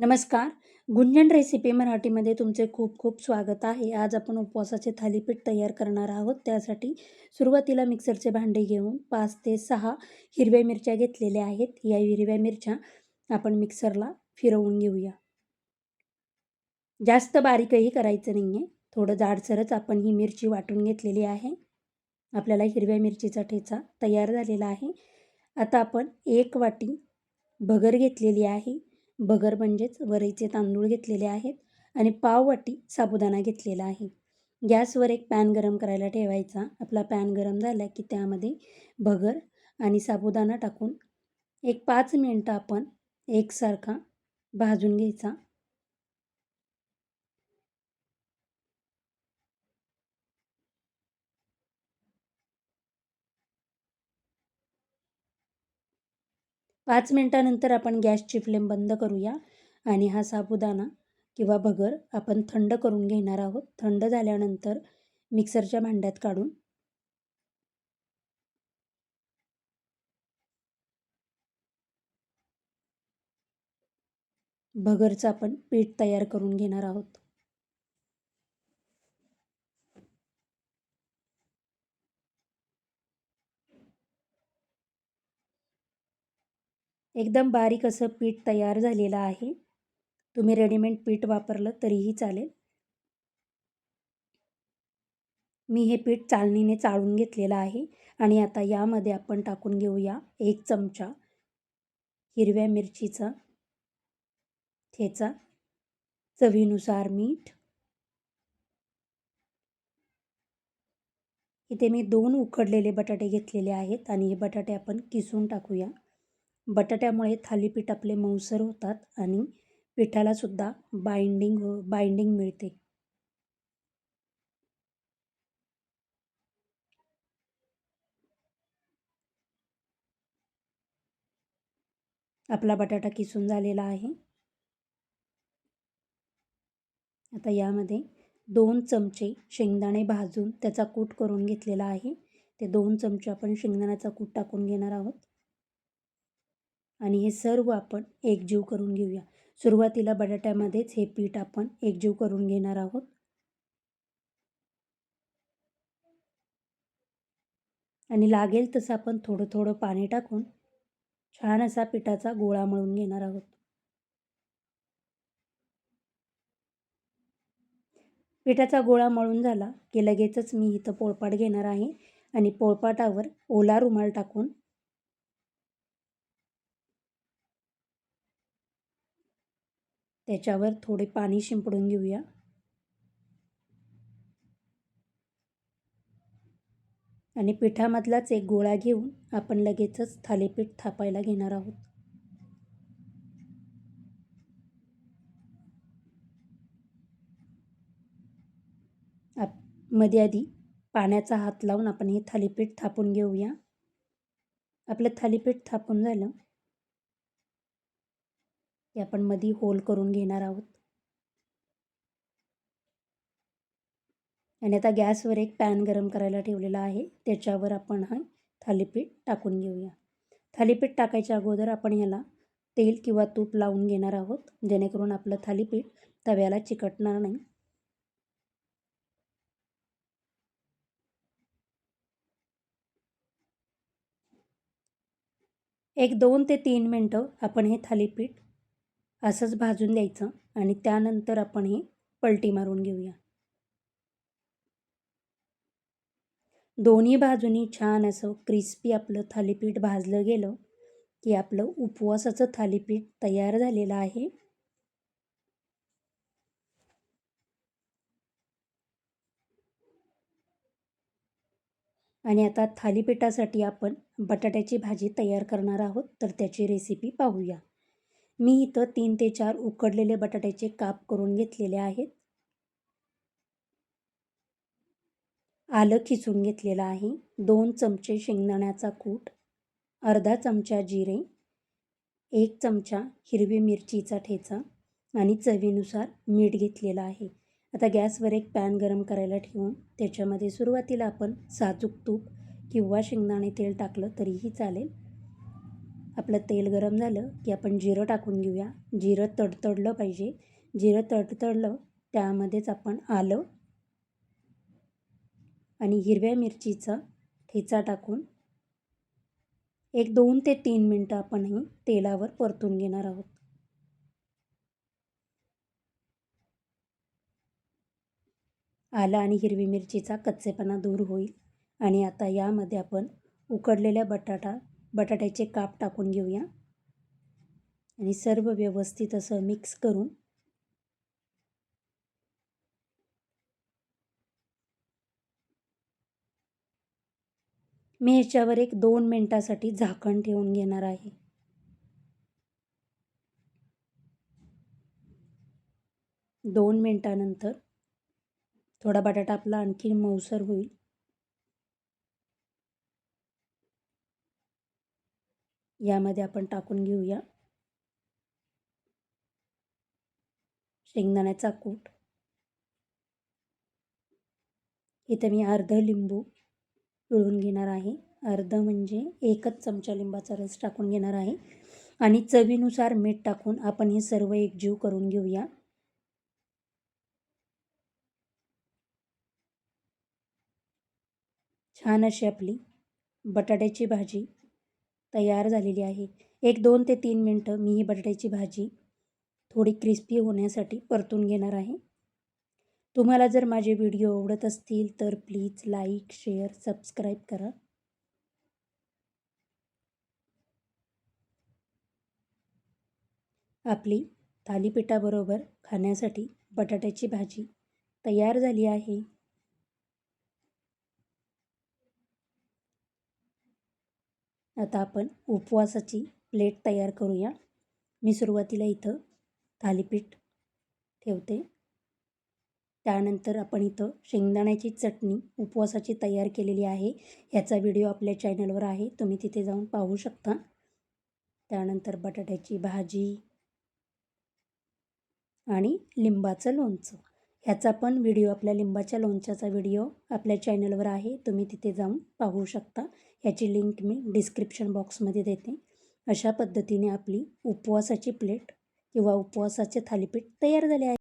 नमस्कार. गुंजन रेसिपी मराठीमध्ये तुमचे खूप खूप स्वागत आहे. आज आपण उपवासाचे थालीपीठ तयार करणार आहोत. त्यासाठी सुरुवातीला मिक्सरचे भांडे घेऊन पाच ते सहा हिरव्या मिरच्या घेतलेल्या आहेत. या हिरव्या मिरच्या आपण मिक्सरला फिरवून घेऊया. जास्त बारीकही करायचं नाही आहे थोडं जाडसरच आपण ही मिरची वाटून घेतलेली आहे. आपल्याला हिरव्या मिरचीचा ठेचा तयार झालेला आहे. आता आपण एक वाटी भगर घेतलेली आहे. बगर म्हणजेच वरईचे तांदूळ घेतलेले आहेत आणि पाववाटी साबुदाणा घेतलेला आहे. गॅसवर एक पॅन गरम करायला ठेवायचा. आपला पॅन गरम झाला की त्यामध्ये भगर आणि साबुदाणा टाकून एक पाच मिनटं आपण एकसारखा भाजून घ्यायचा. पाच मिनटानंतर आपण गॅसची फ्लेम बंद करूया आणि हा साबुदाणा किंवा भगर आपण थंड करून घेणार आहोत. थंड झाल्यानंतर मिक्सरच्या भांड्यात काढून भगरचं आपण पीठ तयार करून घेणार आहोत. एकदम बारीक असं पीठ तयार झालेलं आहे. तुम्ही रेडीमेड पीठ वापरलं तरीही चालेल. मी हे पीठ चाळणीने चाळून घेतलेलं आहे आणि आता यामध्ये आपण टाकून घेऊया एक चमचा हिरव्या मिरचीचा ठेचा चवीनुसार मीठ. इथे मी दोन उकडलेले बटाटे घेतलेले आहेत आणि हे बटाटे आपण किसून टाकूया. बटाट्यामुळे थालीपीठ आपले मऊसर होतात आणि पिठालासुद्धा बाइंडिंग हो बाइंडिंग मिळते. आपला बटाटा किसून झालेला आहे. आता यामध्ये दोन चमचे शेंगदाणे भाजून त्याचा कूट करून घेतलेला आहे. ते दोन चमचे आपण शेंगदाण्याचा कूट टाकून घेणार आहोत. आणि हे सर्व आपण एकजीव करून घेऊया. सुरुवातीला बटाट्यामध्येच हे पीठ आपण एकजीव करून घेणार आहोत. आणि लागेल तसं आपण थोडं थोडं पाणी टाकून छान असा पिठाचा गोळा मळून घेणार आहोत. पिठाचा गोळा मळून झाला की लगेचच मी इथं पोळपाट घेणार आहे आणि पोळपाटावर ओला रुमाल टाकून त्याच्यावर थोडे पाणी शिंपडून घेऊया. आणि पिठामधलाच एक गोळा घेऊन आपण लगेचच थालीपीठ थापायला घेणार आहोत. आपमध्ये आधी पाण्याचा हात लावून आपण हे थालीपीठ थापून घेऊया. आपलं थालीपीठ थापून झालं. ते आपण मधी होल करून घेणार आहोत. आणि आता गॅसवर एक पॅन गरम करायला ठेवलेला आहे. त्याच्यावर आपण हा थालीपीठ टाकून घेऊया. थालीपीठ टाकायच्या अगोदर आपण ह्याला तेल किंवा तूप लावून घेणार आहोत. जेणेकरून आपलं थालीपीठ तव्याला चिकटणार नाही. एक दोन ते तीन मिनटं आपण हे थालीपीठ असंच भाजून द्यायचं आणि त्यानंतर आपण हे पलटी मारून घेऊया. दोन्ही बाजूनी छान असं क्रिस्पी आपलं थालीपीठ भाजलं गेलं की आपलं उपवासाचं थालीपीठ तयार झालेलं आहे. आणि आता थालीपीठासाठी आपण बटाट्याची भाजी तयार करणार आहोत तर त्याची रेसिपी पाहूया. मी इथं तीन ते चार उकडलेले बटाट्याचे काप करून घेतलेले आहेत. आलं खिचून घेतलेलं आहे. दोन चमचे शेंगदाण्याचा कूट अर्धा चमचा जिरे एक चमचा हिरवी मिरचीचा ठेचा आणि चवीनुसार मीठ घेतलेलं आहे. आता गॅसवर एक पॅन गरम करायला ठेवून त्याच्यामध्ये सुरुवातीला आपण साजूक तूप किंवा शेंगदाणे तेल टाकलं तरीही चालेल. आपलं तेल गरम झालं की आपण जिरं टाकून घेऊया. जिरं तडतडलं पाहिजे. जिरं तडतडलं त्यामध्येच आपण आलं आणि हिरव्या मिरचीचा ठेचा टाकून एक दोन ते तीन मिनटं आपण ही तेलावर परतून घेणार आहोत. आलं आणि हिरवी मिरचीचा कच्चेपणा दूर होईल. आणि आता यामध्ये आपण उकडलेल्या बटाटा बटाट्याचे काप टाकून घेऊया. आणि सर्व व्यवस्थित असं मिक्स करून मी ह्याच्यावर एक दोन मिनटासाठी झाकण ठेवून घेणार आहे. दोन मिनटानंतर थोडा बटाटा आपला आणखी मऊसर होईल. यामध्ये आपण टाकून घेऊया. शेंगदाण्याचा कूट. इथं मी अर्ध लिंबू पिळून घेणार आहे. अर्ध म्हणजे एकच चमचा लिंबाचा रस टाकून घेणार आहे. आणि चवीनुसार मीठ टाकून आपण हे सर्व एकजीव करून घेऊया. छान अशी आपली बटाट्याची भाजी तयार झालेली आहे. एक दोन ते तीन मिनटं मी ही बटाट्याची भाजी थोडी क्रिस्पी होण्यासाठी परतून घेणार आहे. तुम्हाला जर माझे व्हिडिओ आवडत असतील तर प्लीज लाईक शेअर सबस्क्राईब करा. आपली थालीपीठाबरोबर खाण्यासाठी बटाट्याची भाजी तयार झाली आहे. आता आपण उपवासाची प्लेट तयार करूया. मी सुरुवातीला इथं थालीपीठ ठेवते. त्यानंतर आपण इथं शेंगदाण्याची चटणी उपवासाची तयार केलेली आहे. ह्याचा व्हिडिओ आपल्या चॅनलवर आहे. तुम्ही तिथे जाऊन पाहू शकता. त्यानंतर बटाट्याची भाजी आणि लिंबाचं लोणचं. ह्याचा पण व्हिडिओ आपल्या लिंबाच्या लोणच्याचा व्हिडिओ आपल्या चॅनलवर आहे. तुम्ही तिथे जाऊन पाहू शकता. ह्याची लिंक मी डिस्क्रिप्शन बॉक्समध्ये देते. अशा पद्धतीने आपली उपवासाची प्लेट किंवा उपवासाचे थालीपीठ तयार झाले आहे.